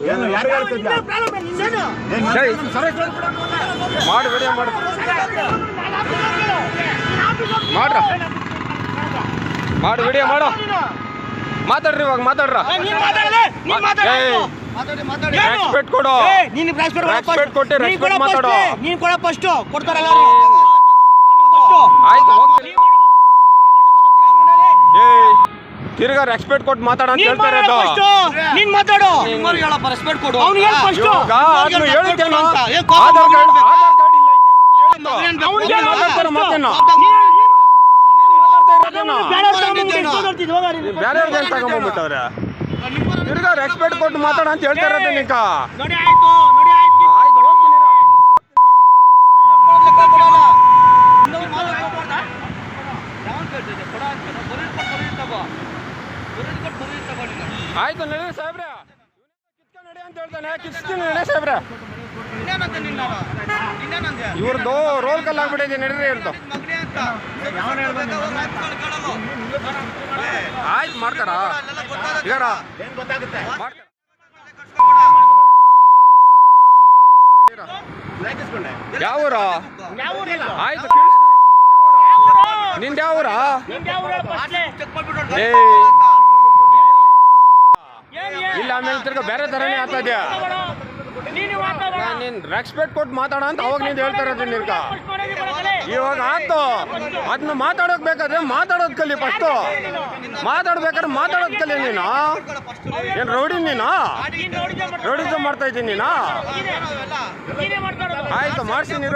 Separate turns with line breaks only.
ಏನು ಯಾರು ಹೇಳ್ತಿದ್ದ
ಏಯ್, ಮಾಡು ವಿಡಿಯೋ ಮಾಡು. ಮಾಡ್ರ. ಮಾಡು ವಿಡಿಯೋ ಮಾಡೋ. ಮಾತಾಡ್ರಿ ಇವಾಗ ಮಾತಾಡ್ರ. respect ಕೊಡು.
ನೀನು
ಕೊಟ್ಟು ಮಾತಾಡು.
ನೀನು ಕೊಡ ಫಸ್ಟ್ ಕೊಡ್ತಾರಲ್ಲ
ಆಯ್ತು ಹೋಗ್ತೀನಿ. ಏಯ್. ತಿರ್ಗಾ ರೆಸ್ಪೆಕ್ಟ್ ಕೊಟ್ಟು ಮಾತಾಡ ಅಂತ ಹೇಳ್ತಾರೆ ಅದು
ನೀನ್ ಮಾತಾಡು
ರೆಸ್ಪೆಕ್ಟ್ ಕೊಡು
ಅವ್ನು ಹೇಳ್ ಫಸ್ಟ್
ಅಂತ ಬೇರೆ ತಗೊಂಡ್ಬಿಟ್ಟವ್ರೆ ತಿರ್ಗಾ ರೆಸ್ಪೆಕ್ಟ್ ಕೊಟ್ಟು ಮಾತಾಡ ಅಂತ ಹೇಳ್ತಾ ಇರೋದು ನಿಕ
ನೋಡಿ ಆಯ್ತು ನೋಡಿ ಆಯ್ತು
ಆಯ್ತು ಹೋಗ್ತೀನಿ ಇರು. ಆಯ್ತು ನಡೀರಿ ಸಾಹೇಬ್ರೆ ಕಿತ್ಕೊಂಡು ನಡಿ ಅಂತ ಹೇಳ್ತಾನೆ ಕಿತ್ಕೊಂಡು ನಡೆ ಸಾಹೇಬ್ರೆ. ಇವ್ರದ್ದು ರೋಲ್ ಕಲ್ ಆಗ್ಬಿಟ್ಟಿದೆ ನಡೀರಿ ಹೇಳ್ತು ಆಯ್ತು ಮಾಡ್ತಾರ? ಈಗಾರ
ಏನ್ ಗೊತ್ತಾಗುತ್ತೆ
ಮಾಡ್ತಾರ?
ಹಾಕಿಸ್ಕೊಂಡೆ
ಯಾವ ಊರು?
ಯಾವ ಊರು ಇದು?
ಆಯ್ತು. ನಿಂದ
ಯಾವೂರ?
ಏ
ಏನ್ ಏನ್?
ಇಲ್ಲ ಆಮೇಲೆ ತಿರ್ಗ ಬೇರೆ ತರನೇ
ನೀನು ಮಾತಾಡ
ನೀನ್ ರೆಸ್ಪೆಕ್ಟ್ ಕೊಟ್ಟು ಮಾತಾಡ ಅಂತ ಅವಾಗ ನೀನ್ ಹೇಳ್ತಾ ಇರೋದು. ಇವಾಗ ಆಯ್ತು ಅದನ್ನ ಮಾತಾಡೋಕ್ ಬೇಕಾದ್ರೆ ಮಾತಾಡೋದ್ ಕಲಿ ಫಸ್ಟ್ ಮಾತಾಡ್ಬೇಕಾದ್ರೆ ಮಾತಾಡೋದ್ ಕಲಿ ನೀನು ಏನ್ ರೌಡಿ ನೀನು. ರೌಡಿಸಮ್ ಮಾಡ್ತಾ ಇದ್ದೀನಿ ನೀನು. ಆಯ್ತು ಮಾಡ್ತೀನಿ